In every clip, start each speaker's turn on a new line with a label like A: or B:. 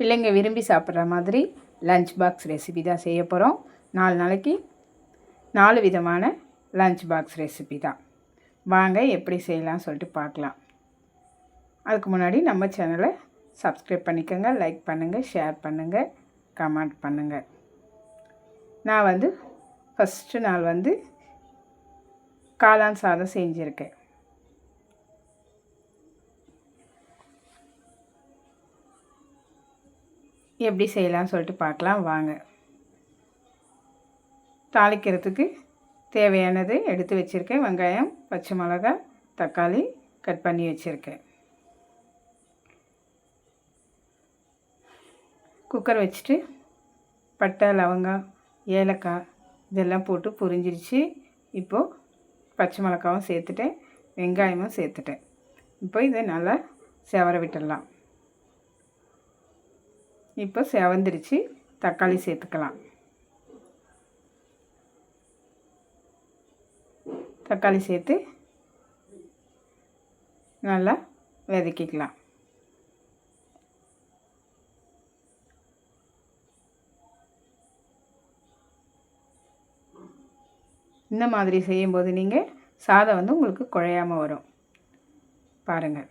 A: பிள்ளைங்க விரும்பி சாப்பிட்ற மாதிரி லஞ்ச் பாக்ஸ் ரெசிபி தான் செய்ய போகிறோம் நாலு நாளைக்கு நாலு விதமான லஞ்ச் பாக்ஸ் ரெசிபி தான். வாங்க எப்படி செய்யலாம் சொல்லிட்டு பார்க்கலாம். அதுக்கு முன்னாடி நம்ம சேனலை சப்ஸ்கிரைப் பண்ணிக்கோங்க லைக் பண்ணுங்கள் ஷேர் பண்ணுங்கள் கமெண்ட் பண்ணுங்கள் நான் வந்து ஃபஸ்ட்டு நாள் வந்து காளான் சாதம் செஞ்சுருக்கேன். எப்படி செய்யலாம்னு சொல்லிட்டு பார்க்கலாம். வாங்க. தாளிக்கிறதுக்கு தேவையானது எடுத்து வச்சுருக்கேன். வெங்காயம் பச்சை மிளகாய் தக்காளி கட் பண்ணி வச்சுருக்கேன். குக்கர் வச்சுட்டு பட்டை லவங்கம் ஏலக்காய் இதெல்லாம் போட்டு புரிஞ்சிருச்சு. இப்போது பச்சை மிளகாவும் சேர்த்துட்டேன். வெங்காயமும் சேர்த்துட்டேன். இப்போ இதை நல்லா செவர விட்டுடலாம். இப்போ செவந்திருச்சு. தக்காளி சேர்த்துக்கலாம். தக்காளி சேர்த்து நல்லா வதக்கிக்கலாம். இந்த மாதிரி செய்யும்போது நீங்கள் சாதம் வந்து உங்களுக்கு குழையாமல் வரும். பாருங்கள்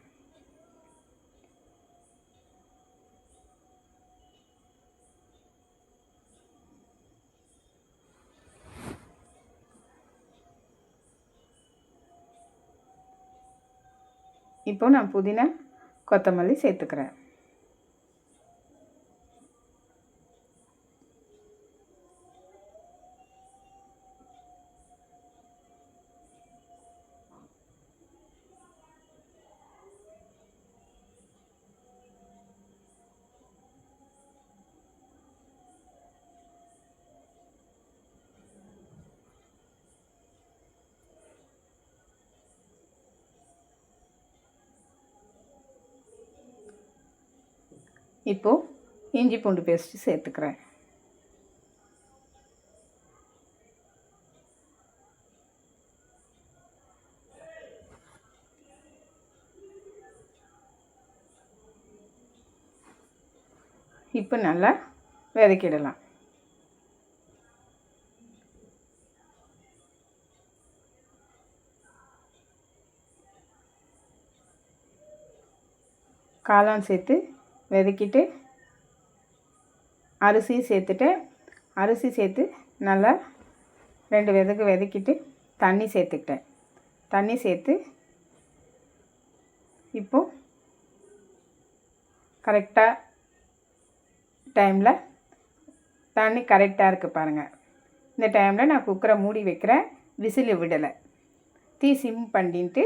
A: இப்போ நான் புதினா கொத்தமல்லி சேர்த்துக்கிறேன். இப்போது இஞ்சி பூண்டு பேஸ்ட்டு சேர்த்துக்கிறேன். இப்போ நல்லா விதக்கிடலாம். காளான் சேர்த்து வதக்கிட்டு அரிசி சேர்த்துட்டு அரிசி சேர்த்து நல்லா ரெண்டு விதக்கு வதக்கிட்டு தண்ணி சேர்த்துக்கிட்டேன். தண்ணி சேர்த்து இப்போது கரெக்டாக டைமில் தண்ணி கரெக்டாக இருக்குது பாருங்கள் இந்த டைமில் நான் குக்கரை மூடி வைக்கிறேன் விசில் விடலை. தீ சிம் பண்ணிட்டு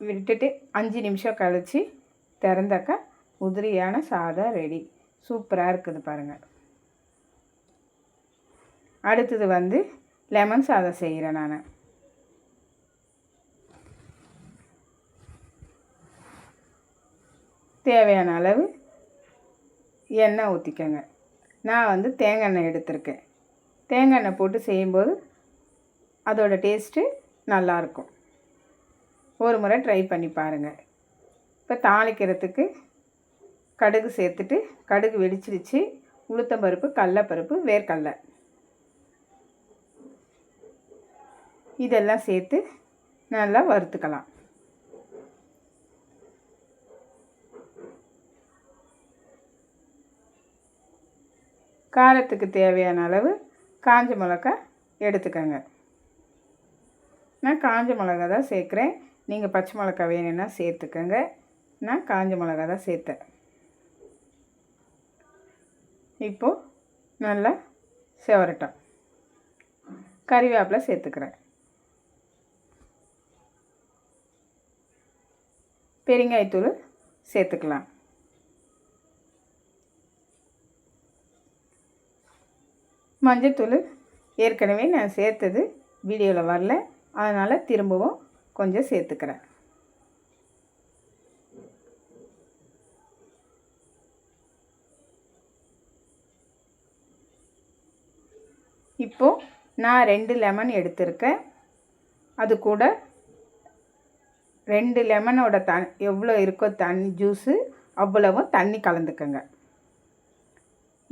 A: விட்டுட்டு அஞ்சு நிமிஷம் கழித்து திறந்தாக்கா உதிரியான சாதம் ரெடி சூப்பராக இருக்குது பாருங்கள் அடுத்தது வந்து லெமன் சாதம் செய்கிறேன் நான். தேவையான அளவு எண்ணெய் ஊற்றிக்கோங்க நான் வந்து தேங்காய் எண்ணெய் எடுத்திருக்கேன். தேங்காய் எண்ணெய் போட்டு செய்யும்போது அதோட டேஸ்ட்டு நல்லாயிருக்கும் ஒரு முறை ட்ரை பண்ணி பாருங்கள் இப்போ தாளிக்கிறதுக்கு கடுகு சேர்த்துட்டு கடுகு வெடிச்சிருச்சு. உளுத்தம்பருப்பு கடலப்பருப்பு வேர்க்கடலை. இதெல்லாம் சேர்த்து நல்லா வறுத்துக்கலாம். காரத்துக்கு தேவையான அளவு காஞ்ச மிளகா எடுத்துக்கோங்க. நான் காஞ்ச மிளகா தான் சேர்க்குறேன். நீங்கள் பச்சை மிளகா வேணும்னா சேர்த்துக்கோங்க. நான் காஞ்ச மிளகா தான் சேர்த்தேன். இப்போது நல்லா செவரட்டும் கறிவேப்பிலை சேர்த்துக்கிறேன். பெருங்காயத்தூள் சேர்த்துக்கலாம். மஞ்சத்தூள் ஏற்கனவே நான் சேர்த்தது வீடியோவில் வரல. அதனால் திரும்பவும் கொஞ்சம் சேர்த்துக்கிறேன். இப்போது நான் ரெண்டு லெமன் எடுத்திருக்கேன். அது கூட ரெண்டு லெமனோட த எவ்வளோ இருக்கோ தண்ணி ஜூஸு அவ்வளவும் தண்ணி கலந்துக்கோங்க.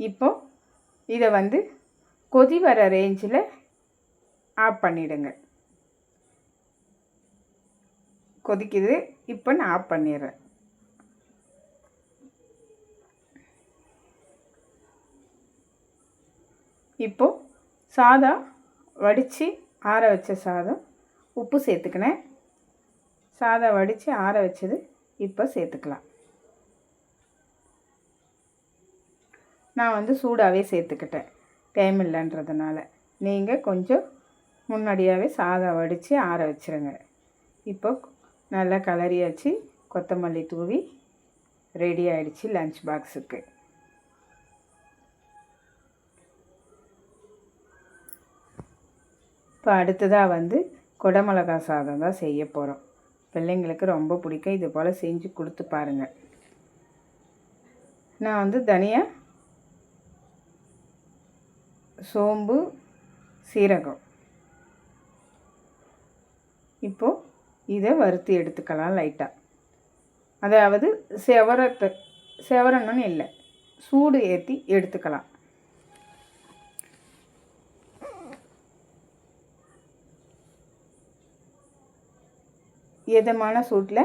A: இப்போது இதை வந்து கொதி வர ரேஞ்சில் ஆஃப் பண்ணிவிடுங்க கொதிக்குது. இப்போ நான் ஆஃப் பண்ணிடுறேன். இப்போது சாதம் வடித்து ஆற வச்ச சாதம். உப்பு சேர்த்துக்கினேன். சாதம் வடித்து ஆற வச்சது இப்போ சேர்த்துக்கலாம். நான் வந்து சூடாகவே சேர்த்துக்கிட்டேன். டைம் இல்லைன்றதுனால. நீங்கள் கொஞ்சம் முன்னாடியாகவே சாதம் வடித்து ஆற வச்சுருங்க. இப்போ நல்லா கலரியாச்சு கொத்தமல்லி தூவி ரெடி ஆகிடுச்சு லஞ்ச் பாக்ஸுக்கு. இப்போ அடுத்ததாக வந்து குடமிளகா சாதம் தான் செய்ய போகிறோம் பிள்ளைங்களுக்கு ரொம்ப பிடிக்கும். இது போல் செஞ்சு கொடுத்து பாருங்கள் நான் வந்து தனியாக சோம்பு சீரகம். இப்போது இதை வறுத்து எடுத்துக்கலாம் லைட்டாக அதாவது செவரத்தை செவரணும்னு இல்லை. சூடு ஏற்றி எடுத்துக்கலாம். இதமான சூட்டில்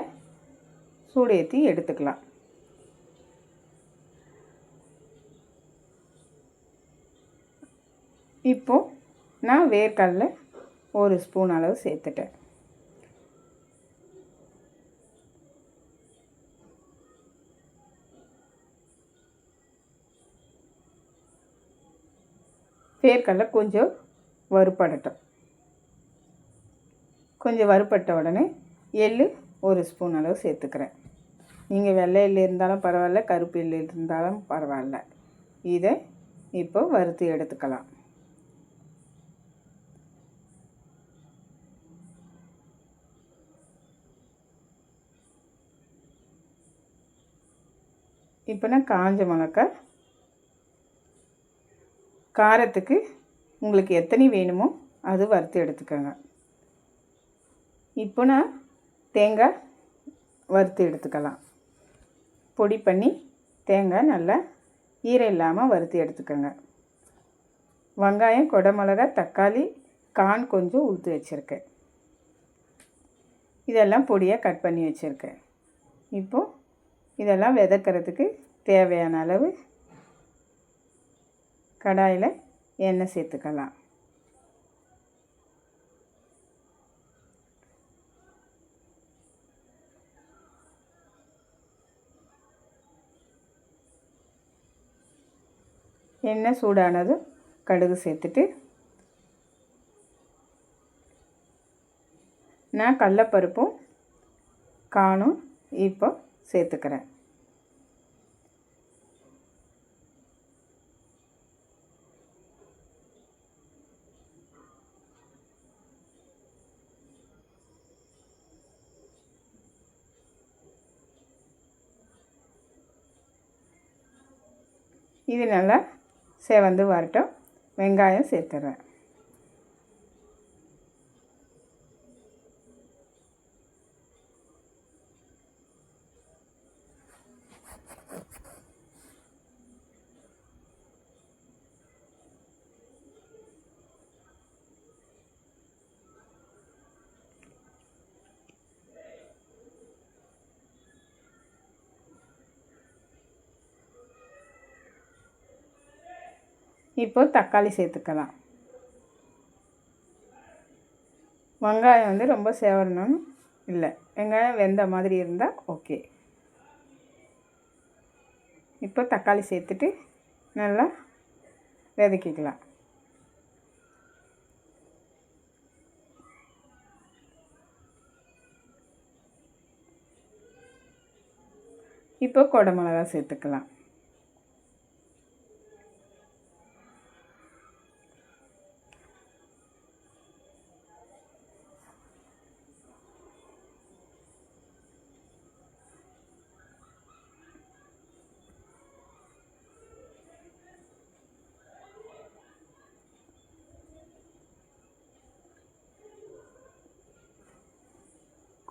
A: சூடு ஏற்றி எடுத்துக்கலாம். இப்போது நான் வேர்க்கடல ஒரு ஸ்பூன் அளவு சேர்த்துட்டேன். வேர்க்கடலை கொஞ்சம் வறுப்படட்டும். கொஞ்சம் வறுப்பட்ட உடனே எள் ஒரு ஸ்பூன் அளவு சேர்த்துக்கிறேன். நீங்கள் வெள்ளை எள் இருந்தாலும் பரவாயில்ல கருப்பு எள் இருந்தாலும் பரவாயில்ல. இதை இப்போ வறுத்து எடுத்துக்கலாம். இப்போ நான் காஞ்ச மிளகா காரத்துக்கு உங்களுக்கு எத்தனை வேணுமோ அது வறுத்து எடுத்துக்கோங்க. இப்போ நான் தேங்காய் வறுத்து எடுத்துக்கலாம். பொடி பண்ணி தேங்காய் நல்லா ஈரம் இல்லாமல் வறுத்து எடுத்துக்கோங்க. வெங்காயம் கொடமிளகா தக்காளி கான் கொஞ்சம் உளுத்து வச்சுருக்கேன். இதெல்லாம் பொடியாக கட் பண்ணி வச்சுருக்கேன். இப்போது இதெல்லாம் விதக்கிறதுக்கு தேவையான அளவு கடாயில் எண்ணெய் சேர்த்துக்கலாம். எண்ணெய் சூடானதும் கடுகு சேர்த்துட்டு நான் கடலப்பருப்பும் காணும் இப்போ சேர்த்துக்கிறேன். இது நல்லா சேவந்து வரட்டும். வெங்காயம் சேர்த்துறேன். இப்போ தக்காளி சேர்த்துக்கலாம். வெங்காயம் வந்து ரொம்ப சேவரணும்னு இல்லை. வெங்காயம் வெந்த மாதிரி இருந்தால் ஓகே. இப்போ தக்காளி சேர்த்துட்டு நல்லா விதக்கிக்கலாம். இப்போ குடமிளகா சேர்த்துக்கலாம்.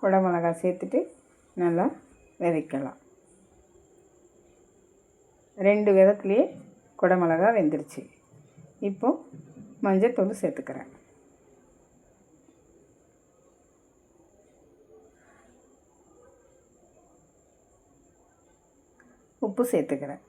A: குடமிளகா சேர்த்துட்டு நல்லா விதைக்கலாம். ரெண்டு விதத்துலேயே குடமிளகா வெந்துருச்சு. இப்போது மஞ்சத்தூள் சேர்த்துக்கிறேன். உப்பு சேர்த்துக்கிறேன்.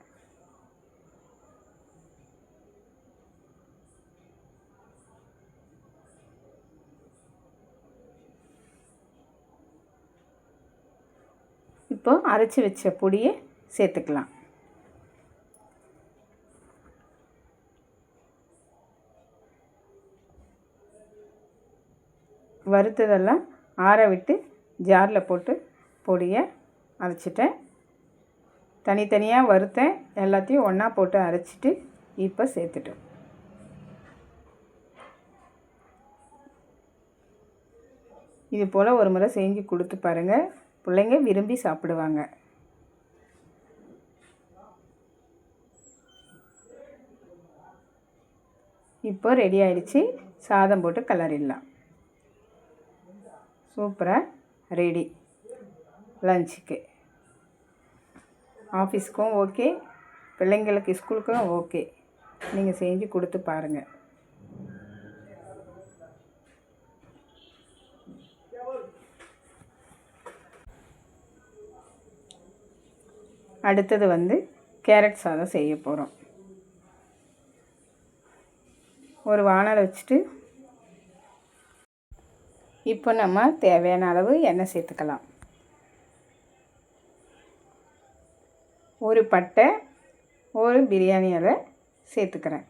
A: இப்போ அரைச்சி வச்ச பொடியை சேர்த்துக்கலாம். வறுத்ததெல்லாம் ஆற விட்டு ஜாரில் போட்டு பொடியை அரைச்சிட்டேன். தனித்தனியாக வறுத்தேன் எல்லாத்தையும் ஒன்றா போட்டு அரைச்சிட்டு இப்போ சேர்த்துட்டோம். இது போல் ஒரு முறை செஞ்சு கொடுத்து பாருங்கள் பிள்ளைங்க விரும்பி சாப்பிடுவாங்க. இப்போ ரெடி ஆயிடுச்சு. சாதம் போட்டு கிளறிடலாம். சூப்பராக ரெடி லஞ்சுக்கு ஆஃபீஸ்க்கும் ஓகே பிள்ளைங்களுக்கு ஸ்கூலுக்கும் ஓகே நீங்கள் செஞ்சு கொடுத்து பாருங்கள் அடுத்தது வந்து கேரட் சாதம் செய்ய போகிறோம் ஒரு வானல் வச்சுட்டு இப்போ நம்ம தேவையான அளவு எண்ணெய் சேர்த்துக்கலாம். ஒரு பட்டை ஒரு பிரியாணி இலை சேர்த்துக்கிறேன்.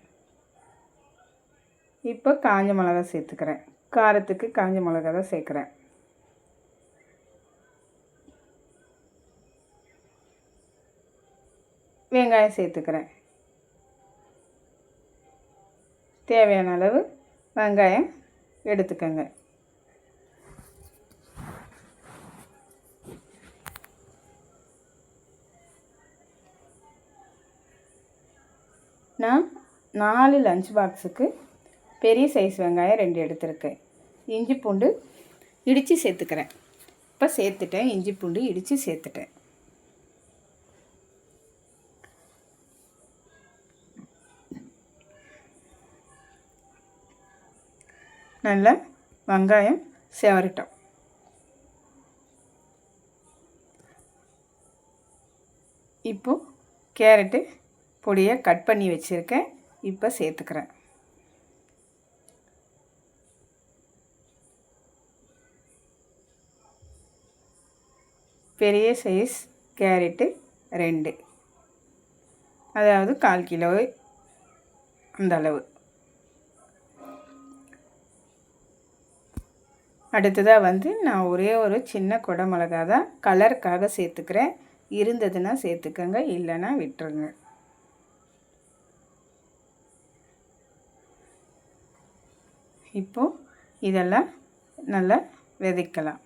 A: இப்போ காஞ்ச மிளகா சேர்த்துக்கிறேன். காரத்துக்கு காஞ்ச மிளகா தான் சேர்க்குறேன். வெங்காயம் சேர்த்துக்கிறேன். தேவையான அளவு வெங்காயம் எடுத்துக்கோங்க. நான் நாலு லஞ்ச் பாக்ஸுக்கு பெரிய சைஸ் வெங்காயம் ரெண்டு எடுத்திருக்கேன். இஞ்சி பூண்டு இடித்து சேர்த்துக்கிறேன். இப்போ சேர்த்துட்டேன். இஞ்சி பூண்டு இடித்து சேர்த்துட்டேன். நல்லா வெங்காயம் சேவரட்டும். இப்போது கேரட்டு பொடியை கட் பண்ணி வச்சுருக்கேன். இப்போ சேர்த்துக்கிறேன். பெரிய சைஸ் கேரட்டு ரெண்டு. அதாவது கால் கிலோ அந்த அளவு. அடுத்ததாக வந்து நான் ஒரே ஒரு சின்ன குடமிளகா தான் கலருக்காக சேர்த்துக்கிறேன். இருந்ததுன்னா சேர்த்துக்கோங்க இல்லைன்னா விட்டுருங்க. இப்போது இதெல்லாம் நல்லா விதைக்கலாம்.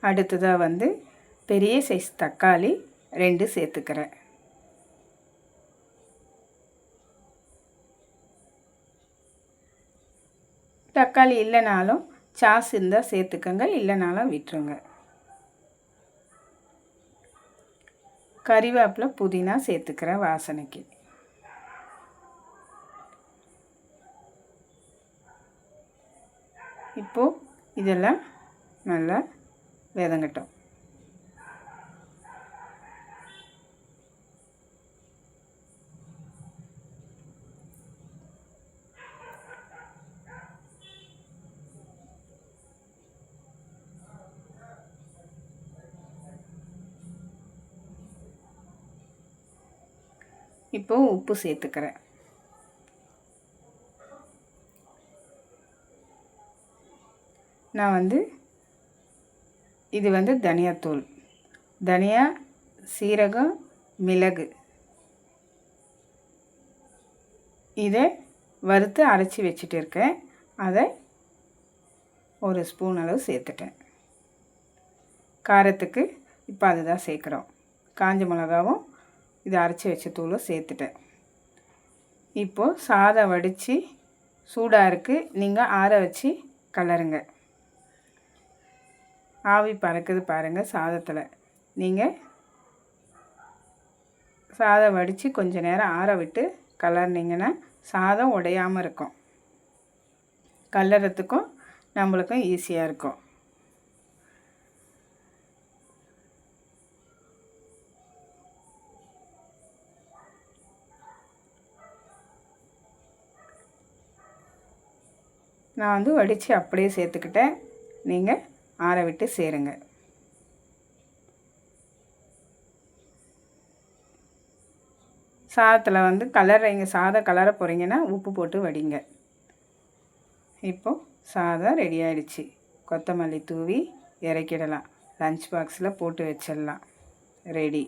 A: அடுத்ததாக வந்து பெரிய சைஸ் தக்காளி ரெண்டு சேர்த்துக்கிறேன். தக்காளி இல்லைனாலும் சாஸ் இருந்தால் சேர்த்துக்கோங்க இல்லைனாலும் விட்டுருங்க. கறிவேப்பில் புதினா சேர்த்துக்கிறேன் வாசனைக்கு. இப்போது இதெல்லாம் நல்லா வேதங்கட்டம். இப்போ உப்பு சேர்த்துக்கிறேன். நான் வந்து இது வந்து தனியாத்தூள். தனியா சீரகம் மிளகு. இதை வறுத்து அரைச்சி வச்சுட்டு இருக்கேன் அதை ஒரு ஸ்பூன் அளவு சேர்த்துட்டேன். காரத்துக்கு இப்போ அதுதான் சேர்க்குறோம். காஞ்ச மிளகாவும் இதை அரைச்சி வச்ச தூளும் சேர்த்துட்டேன். இப்போது சாதம் வடித்து சூடாக இருக்குது நீங்கள் ஆற வச்சு கலருங்க. ஆவி பறக்குது பாருங்கள் சாதத்தில். நீங்கள் சாதம் வடித்து கொஞ்ச நேரம் ஆற விட்டு கலர்னிங்கன்னா சாதம் உடையாமல் இருக்கும். கலரத்துக்கும் நம்மளுக்கும் ஈஸியாக இருக்கும். நான் வந்து வடித்து அப்படியே சேர்த்துக்கிட்டேன். நீங்கள் ஆற விட்டு சேருங்க. சாதத்தில் வந்து கலரைங்க சாதம் கலர போகிறீங்கன்னா உப்பு போட்டு வடிங்க. இப்போது சாதம் ரெடி ஆகிடுச்சு கொத்தமல்லி தூவி இறக்கிடலாம். லஞ்ச் பாக்ஸில் போட்டு வச்சிடலாம். ரெடி